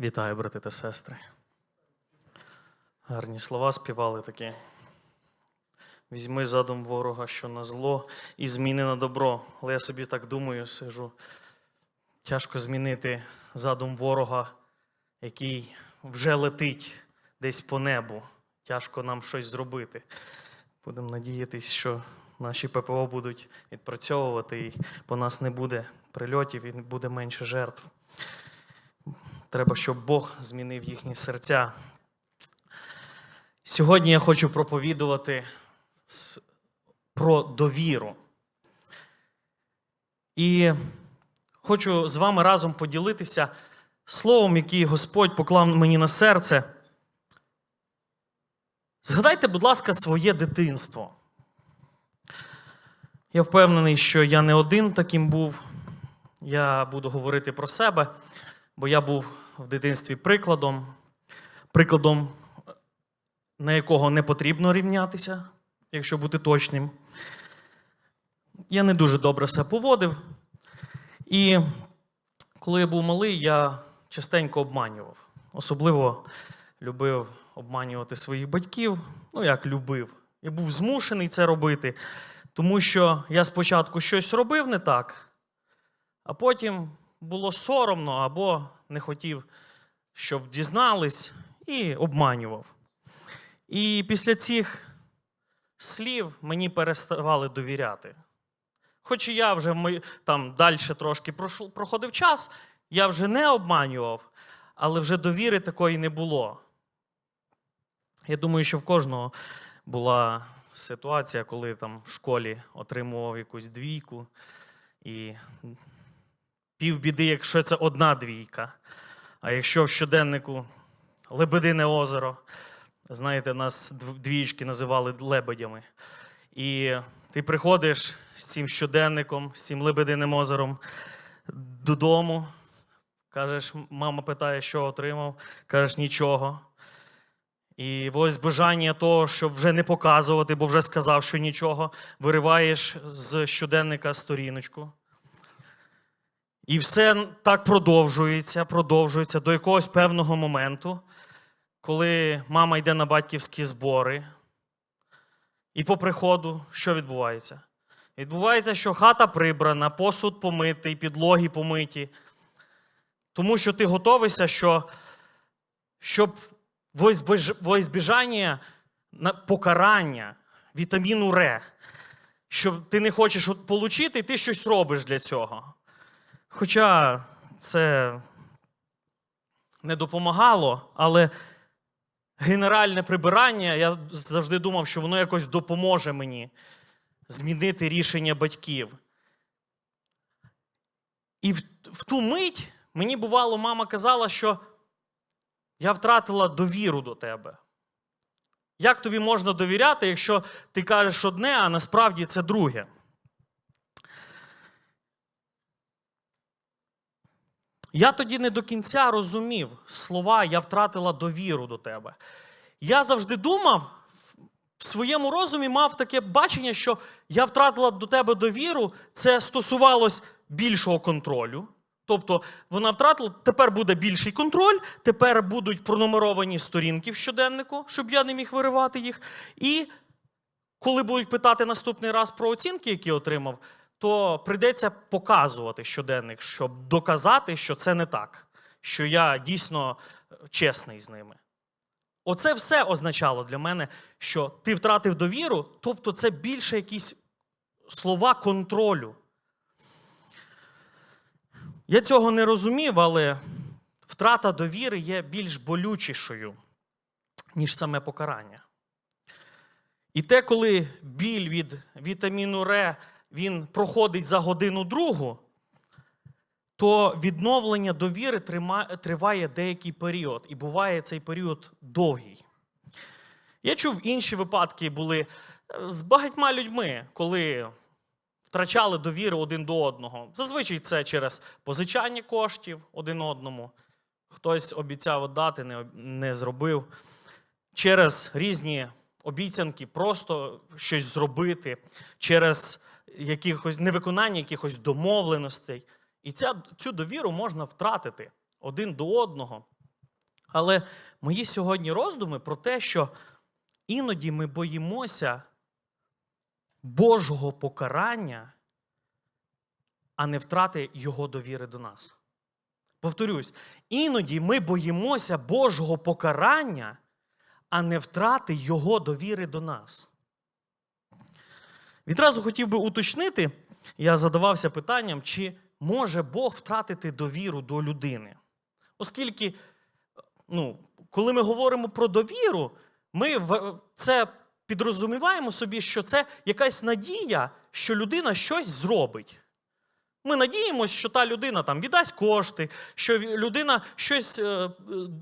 Вітаю, брати та сестри. Гарні слова співали такі. Візьми задум ворога, що на зло, і зміни на добро. Але я собі так думаю, сижу. Тяжко змінити задум ворога, який вже летить десь по небу. Тяжко нам щось зробити. Будемо надіятися, що наші ППО будуть відпрацьовувати, і по нас не буде прильотів, і буде менше жертв. Треба, щоб Бог змінив їхні серця. Сьогодні я хочу проповідувати про довіру. І хочу з вами разом поділитися словом, який Господь поклав мені на серце. Згадайте, будь ласка, своє дитинство. Я впевнений, що я не один таким був. Я буду говорити про себе, бо я був в дитинстві прикладом, прикладом, на якого не потрібно рівнятися, якщо бути точним. Я не дуже добре себе поводив. І коли я був малий, я частенько обманював. Особливо любив обманювати своїх батьків. Ну, як любив. Я був змушений це робити, тому що я спочатку щось робив не так, а потім було соромно або не хотів, щоб дізнались, і обманював. І після цих слів мені переставали довіряти. Хоч і я вже там далі трошки проходив час, я вже не обманював, але вже довіри такої не було. Я думаю, що в кожного була ситуація, коли там в школі отримував якусь двійку, і півбіди, якщо це одна двійка. А якщо в щоденнику Лебедине озеро, знаєте, нас двічки називали лебедями. І ти приходиш з цим щоденником, з цим лебединим озером додому. Кажеш, мама питає, що отримав. Кажеш, нічого. І ось бажання того, щоб вже не показувати, бо вже сказав, що нічого, вириваєш з щоденника сторіночку. І все так продовжується, продовжується до якогось певного моменту, коли мама йде на батьківські збори. І по приходу, що відбувається? Відбувається, що хата прибрана, посуд помитий, підлоги помиті. Тому що ти готовишся, що, щоб во на покарання, вітаміну Р, що ти не хочеш отримати, ти щось робиш для цього. Хоча це не допомагало, але генеральне прибирання, я завжди думав, що воно якось допоможе мені змінити рішення батьків. І в, в ту мить мені бувало, мама казала, що я втратила довіру до тебе. Як тобі можна довіряти, якщо ти кажеш одне, а насправді це друге? Я тоді не до кінця розумів слова Я втратила довіру до тебе. Я завжди думав, в своєму розумі мав таке бачення, що я втратила до тебе довіру, це стосувалось більшого контролю. Тобто вона втратила, тепер буде більший контроль, тепер будуть пронумеровані сторінки в щоденнику, щоб я не міг виривати їх. І коли будуть питати наступний раз про оцінки, які отримав, то прийдеться показувати щоденник, щоб доказати, що це не так, що я дійсно е, чесний з ними. Оце все означало для мене, що ти втратив довіру, тобто це більше якісь слова контролю. Я цього не розумів, але втрата довіри є більш болючішою, ніж саме покарання. І те, коли біль від вітаміну Р він проходить за годину другу, то відновлення довіри триває деякий період, і буває цей період довгий. Я чув інші випадки були е, з багатьма людьми, коли втрачали довіру один до одного. Зазвичай це через позичання коштів один одному. Хтось обіцяв дати, не, не зробив. Через різні обіцянки просто щось зробити, через якихось невиконання якихось домовленостей. І ця, цю довіру можна втратити один до одного Але мої сьогодні роздуми про те, що іноді ми боїмося Божого покарання, а не втрати Його довіри до нас. Повторюсь, іноді ми боїмося Божого покарання, а не втрати Його довіри до нас. Відразу хотів би уточнити, я задавався питанням, чи може Бог втратити довіру до людини. Оскільки, ну, коли ми говоримо про довіру, ми це підрозуміваємо собі, що це якась надія, що людина щось зробить. Ми надіємося, що та людина там віддасть кошти, що людина щось, е, е,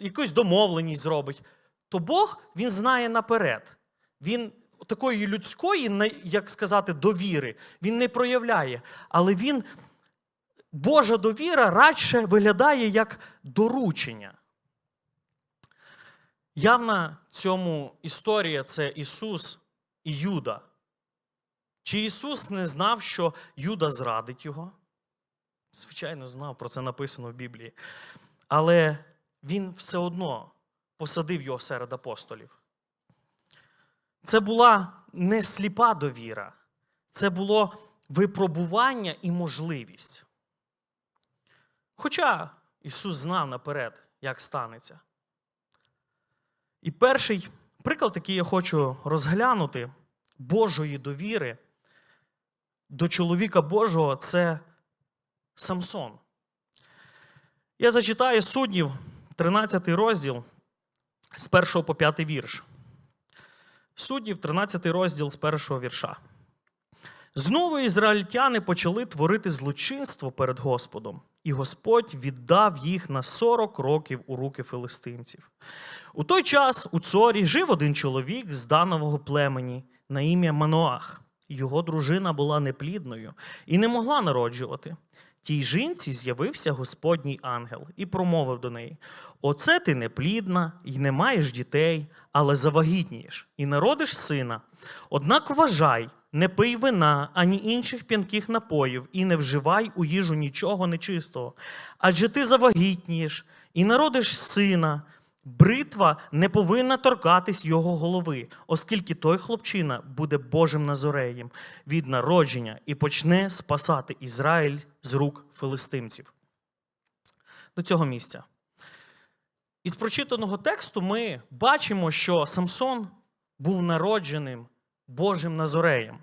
якусь домовленість зробить. То Бог він знає наперед. Він такої людської, як сказати, довіри він не проявляє. Але він, Божа довіра радше виглядає як доручення. Явна цьому історія це Ісус і Юда. Чи Ісус не знав, що Юда зрадить його? Звичайно, знав, про це написано в Біблії. Але він все одно посадив його серед апостолів. Це була не сліпа довіра, це було випробування і можливість. Хоча Ісус знав наперед, як станеться. І перший приклад, який я хочу розглянути Божої довіри до чоловіка Божого, це Самсон. Я зачитаю суддів, 13 розділ з 1 по 5 вірш. Суддів, 13 розділ з першого вірша. Знову ізраїльтяни почали творити злочинство перед Господом, і Господь віддав їх на 40 років у руки филистимців. У той час у цорі жив один чоловік з данового племені на ім'я Маноах. Його дружина була неплідною і не могла народжувати. Тій жінці з'явився Господній ангел і промовив до неї: Оце ти неплідна і не маєш дітей, але завагітнієш і народиш сина. Однак вважай, не пий вина ані інших п'янких напоїв, і не вживай у їжу нічого нечистого. Адже ти завагітнієш і народиш сина. Бритва не повинна торкатись його голови, оскільки той хлопчина буде Божим назореєм від народження і почне спасати Ізраїль з рук филистимців. До цього місця. Із прочитаного тексту ми бачимо, що Самсон був народженим Божим назореєм.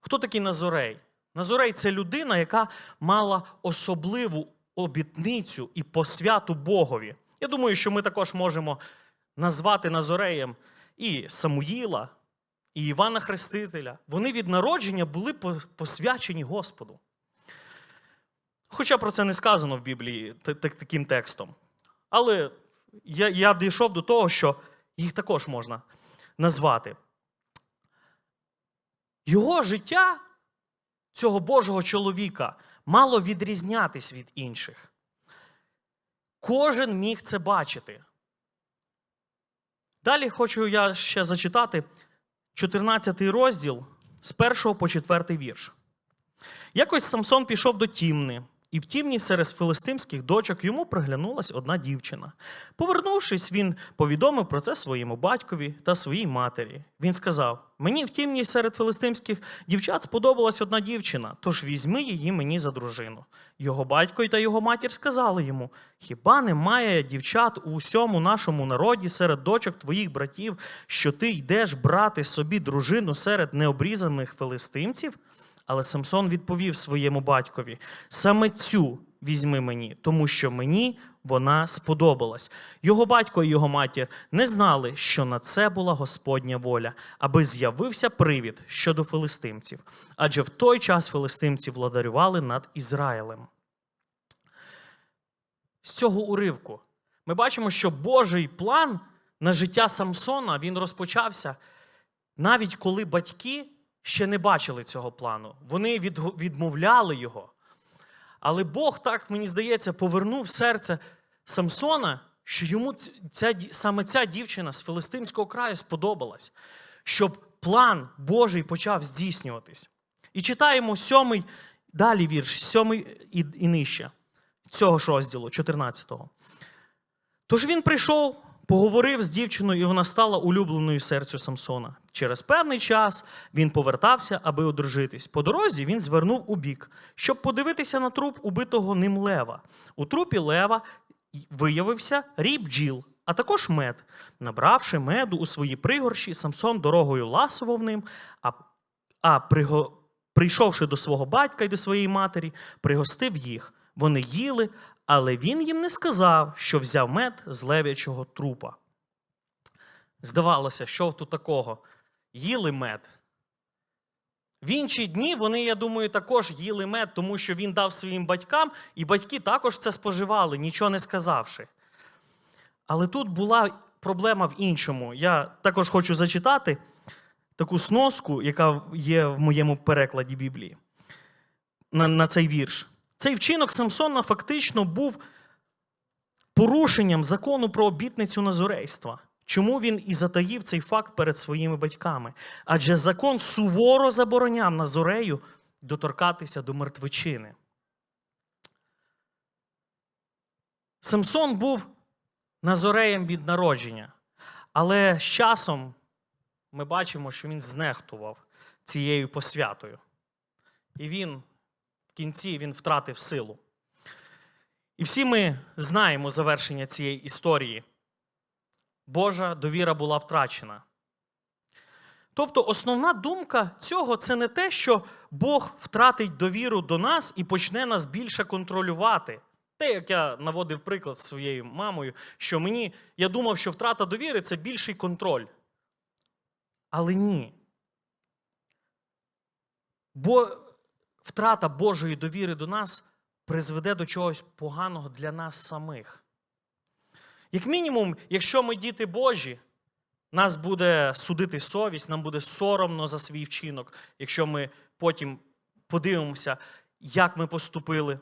Хто такий Назорей? Назорей це людина, яка мала особливу обітницю і посвяту Богові. Я думаю, що ми також можемо назвати Назореєм і Самуїла, і Івана Хрестителя. Вони від народження були посвячені Господу. Хоча про це не сказано в Біблії та- та- таким текстом. Але я, я дійшов до того, що їх також можна назвати. Його життя, цього Божого чоловіка, мало відрізнятись від інших. Кожен міг це бачити. Далі хочу я ще зачитати 14 розділ з 1 по 4 вірш. Якось Самсон пішов до Тімни, і в Тімні серед филистимських дочок йому приглянулась одна дівчина. Повернувшись, він повідомив про це своєму батькові та своїй матері. Він сказав: Мені в Тімні серед филистимських дівчат сподобалась одна дівчина, тож візьми її мені за дружину. Його батько та його матір сказали йому: Хіба немає дівчат у усьому нашому народі серед дочок твоїх братів, що ти йдеш брати собі дружину серед необрізаних филистимців? Але Самсон відповів своєму батькові: саме цю візьми мені, тому що мені вона сподобалась. Його батько і його матір не знали, що на це була Господня воля, аби з'явився привід щодо филистимців. Адже в той час филистимці владарювали над Ізраїлем. З цього уривку ми бачимо, що Божий план на життя Самсона він розпочався навіть коли батьки ще не бачили цього плану. Вони відмовляли його. Але Бог, так мені здається, повернув серце Самсона, що йому ця, саме ця дівчина з Филистимського краю сподобалась, щоб план Божий почав здійснюватись. І читаємо сьомий далі вірш, сьомий і, і нижче цього ж розділу, 14-го. Тож він прийшов, поговорив з дівчиною, і вона стала улюбленою серцю Самсона. Через певний час він повертався, аби одружитись. По дорозі він звернув у бік, щоб подивитися на труп убитого ним лева. У трупі лева виявився рій бджіл, а також мед. Набравши меду у свої пригорші, Самсон дорогою ласував ним, а, а приго, прийшовши до свого батька і до своєї матері, пригостив їх. Вони їли, але він їм не сказав, що взяв мед з лев'ячого трупа. Здавалося, що тут такого? Їли мед. В інші дні вони, я думаю, також їли мед, тому що він дав своїм батькам, і батьки також це споживали, нічого не сказавши. Але тут була проблема в іншому. Я також хочу зачитати таку сноску, яка є в моєму перекладі Біблії на, на цей вірш. Цей вчинок Самсона фактично був порушенням закону про обітницю назорейства. Чому він і затаїв цей факт перед своїми батьками? Адже закон суворо забороняв Назорею доторкатися до мертвечини. Самсон був Назореєм від народження, але з часом ми бачимо, що він знехтував цією посвятою. І він в кінці він втратив силу. І всі ми знаємо завершення цієї історії. Божа довіра була втрачена. Тобто, основна думка цього це не те, що Бог втратить довіру до нас і почне нас більше контролювати. Те, як я наводив приклад з своєю мамою, що мені я думав, що втрата довіри це більший контроль. Але ні. Бо втрата Божої довіри до нас призведе до чогось поганого для нас самих. Як мінімум, якщо ми діти Божі, нас буде судити совість, нам буде соромно за свій вчинок, якщо ми потім подивимося, як ми поступили.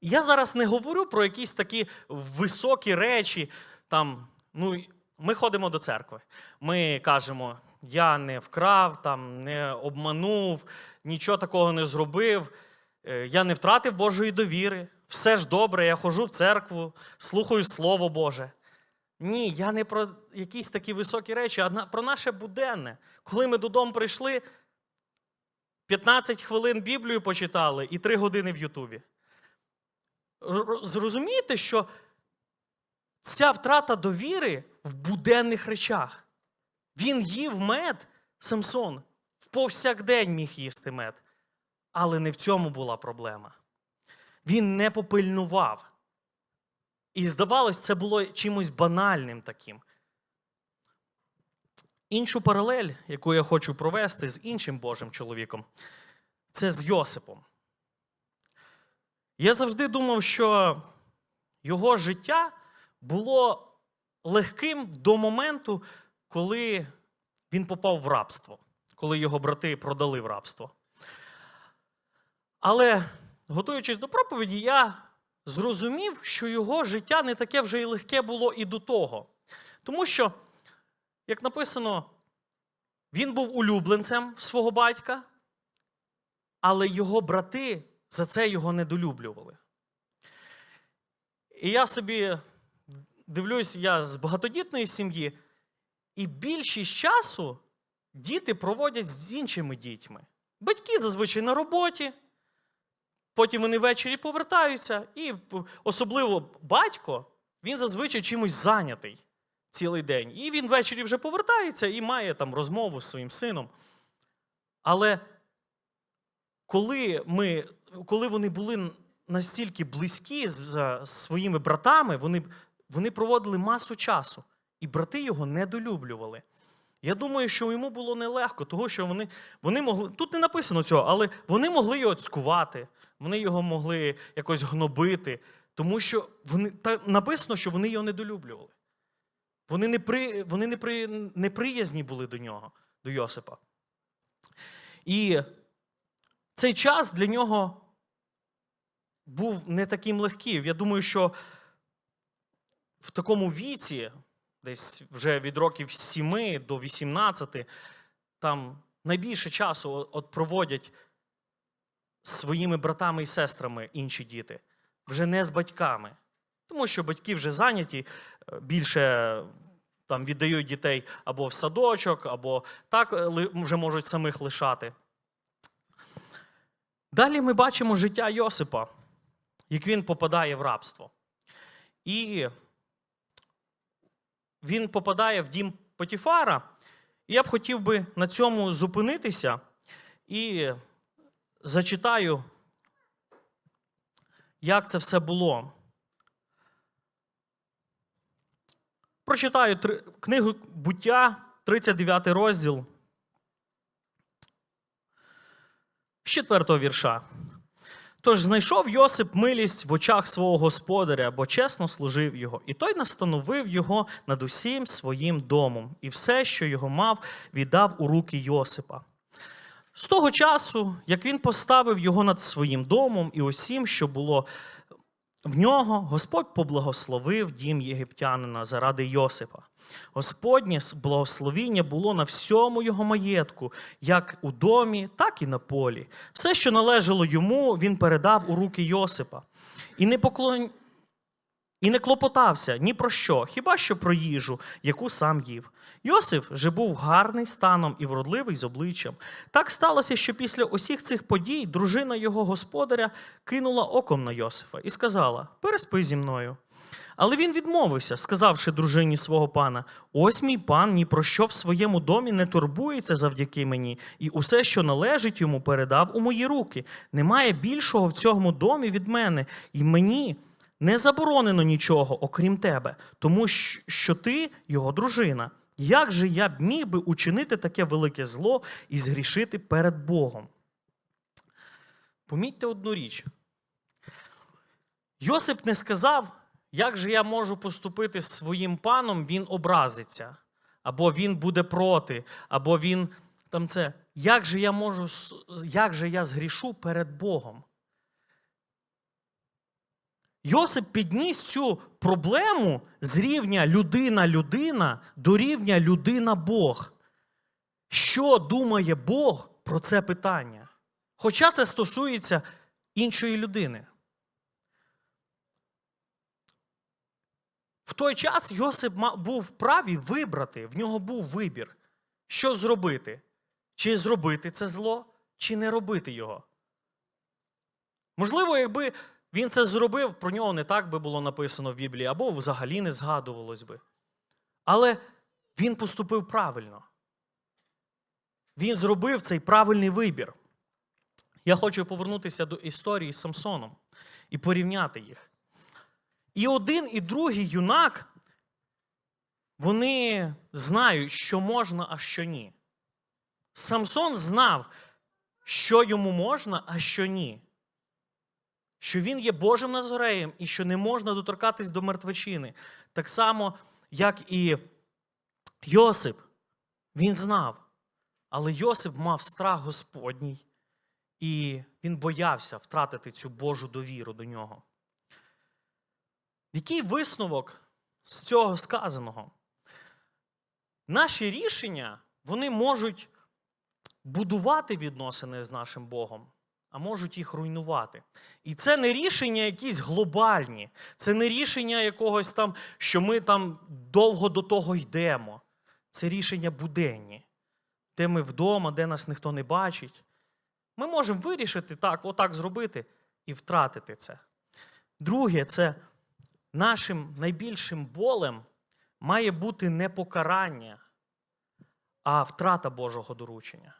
Я зараз не говорю про якісь такі високі речі. Там, ну, ми ходимо до церкви. Ми кажемо, я не вкрав, там, не обманув, нічого такого не зробив. Е, Я не втратив Божої довіри. Все ж добре, я ходжу в церкву, слухаю Слово Боже. Ні, я не про якісь такі високі речі, а про наше буденне. Коли ми додому прийшли, 15 хвилин Біблію почитали і 3 години в Ютубі. Зрозумієте, що ця втрата довіри в буденних речах. Він їв мед, Самсон, повсякдень міг їсти мед. Але не в цьому була проблема. Він не попильнував. І здавалось, це було чимось банальним таким. Іншу паралель, яку я хочу провести з іншим Божим чоловіком, це з Йосипом. Я завжди думав, що його життя було легким до моменту, коли він попав в рабство, коли його брати продали в рабство. Але, готуючись до проповіді, я зрозумів, що його життя не таке вже й легке було і до того. Тому що, як написано, він був улюбленцем свого батька, але його брати за це його недолюблювали. І я собі дивлюсь, я з багатодітної сім'ї, і більшість часу діти проводять з іншими дітьми. Батьки зазвичай на роботі, потім вони ввечері повертаються, і особливо батько, він зазвичай чимось зайнятий цілий день. І він ввечері вже повертається і має там розмову з своїм сином. Але коли, ми, коли вони були настільки близькі з своїми братами, вони, вони проводили масу часу, і брати його недолюблювали. Я думаю, що йому було нелегко, тому що вони, вони могли. Тут не написано цього, але вони могли його цькувати, вони його могли якось гнобити, тому що вони, та, написано, що вони його недолюблювали. Вони, не при, вони не при, неприязні були до нього, до Йосипа. І цей час для нього був не таким легким. Я думаю, що в такому віці, десь вже від років 7 до 18, там найбільше часу от проводять своїми братами і сестрами інші діти, вже не з батьками. Тому що батьки вже зайняті, е, більше там віддають дітей або в садочок, або так е, вже можуть самих лишати. Далі ми бачимо життя Йосипа, як він попадає в рабство. І він попадає в дім Потіфара. І я б хотів би на цьому зупинитися і зачитаю, як це все було. Прочитаю книгу буття, 39 розділ. З четвертого вірша. Тож знайшов Йосип милість в очах свого господаря, бо чесно служив його, і той настановив його над усім своїм домом, і все, що його мав, віддав у руки Йосипа. З того часу, як він поставив його над своїм домом і усім, що було в нього, Господь поблагословив дім єгиптянина заради Йосипа. Господнє благословіння було на всьому його маєтку, як у домі, так і на полі. Все, що належало йому, він передав у руки Йосипа. І не поклон... І не клопотався ні про що, хіба що про їжу, яку сам їв. Йосиф же був гарний станом і вродливий з обличчям. Так сталося, що після усіх цих подій дружина його господаря кинула оком на Йосифа і сказала: Переспи зі мною. Але він відмовився, сказавши дружині свого пана: Ось мій пан ні про що в своєму домі не турбується завдяки мені, і усе, що належить йому, передав у мої руки. Немає більшого в цьому домі від мене, і мені не заборонено нічого, окрім тебе, тому що ти його дружина. Як же я б міг би учинити таке велике зло і згрішити перед Богом? Помітьте одну річ. Йосип не сказав, як же я можу поступити з своїм паном, він образиться, або він буде проти, або він там це. Як же я можу, як же я згрішу перед Богом? Йосип підніс цю проблему з рівня людина-людина до рівня людина-Бог. Що думає Бог про це питання? Хоча це стосується іншої людини. В той час Йосип був вправі вибрати, в нього був вибір, що зробити. Чи зробити це зло, чи не робити його. Можливо, якби він це зробив, про нього не так би було написано в Біблії, або взагалі не згадувалось би. Але він поступив правильно. Він зробив цей правильний вибір. Я хочу повернутися до історії з Самсоном і порівняти їх. І один, і другий юнак, вони знають, що можна, а що ні. Самсон знав, що йому можна, а що ні. Що він є Божим Назореєм і що не можна доторкатись до мертвечини. Так само, як і Йосип, він знав. Але Йосип мав страх Господній, і він боявся втратити цю Божу довіру до нього. Який висновок з цього сказаного? Наші рішення вони можуть будувати відносини з нашим Богом, а можуть їх руйнувати. І це не рішення якісь глобальні, це не рішення якогось там, що ми там довго до того йдемо. Це рішення буденні, де ми вдома, де нас ніхто не бачить. Ми можемо вирішити так, отак зробити і втратити це. Друге, це нашим найбільшим болем має бути не покарання, а втрата Божого доручення.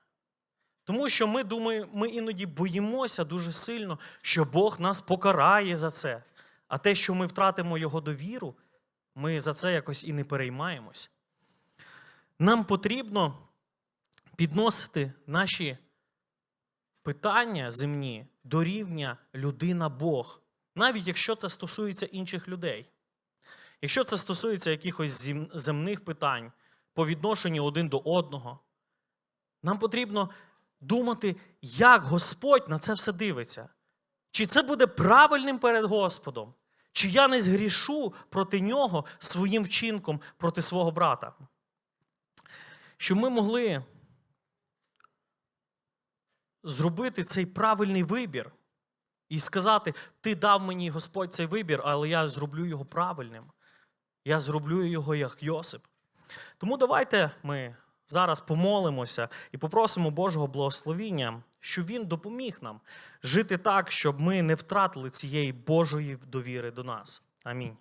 Тому що ми думаємо, ми іноді боїмося дуже сильно, що Бог нас покарає за це. А те, що ми втратимо Його довіру, ми за це якось і не переймаємось. Нам потрібно підносити наші питання земні до рівня людина-Бог, навіть якщо це стосується інших людей. Якщо це стосується якихось земних питань по відношенню один до одного, нам потрібно думати, як Господь на це все дивиться. Чи це буде правильним перед Господом, чи я не згрішу проти нього своїм вчинком проти свого брата. Щоб ми могли зробити цей правильний вибір, І сказати: Ти дав мені Господь цей вибір, але я зроблю його правильним. Я зроблю його як Йосип. Тому давайте ми зараз помолимося і попросимо Божого благословіння, щоб Він допоміг нам жити так, щоб ми не втратили цієї Божої довіри до нас. Амінь.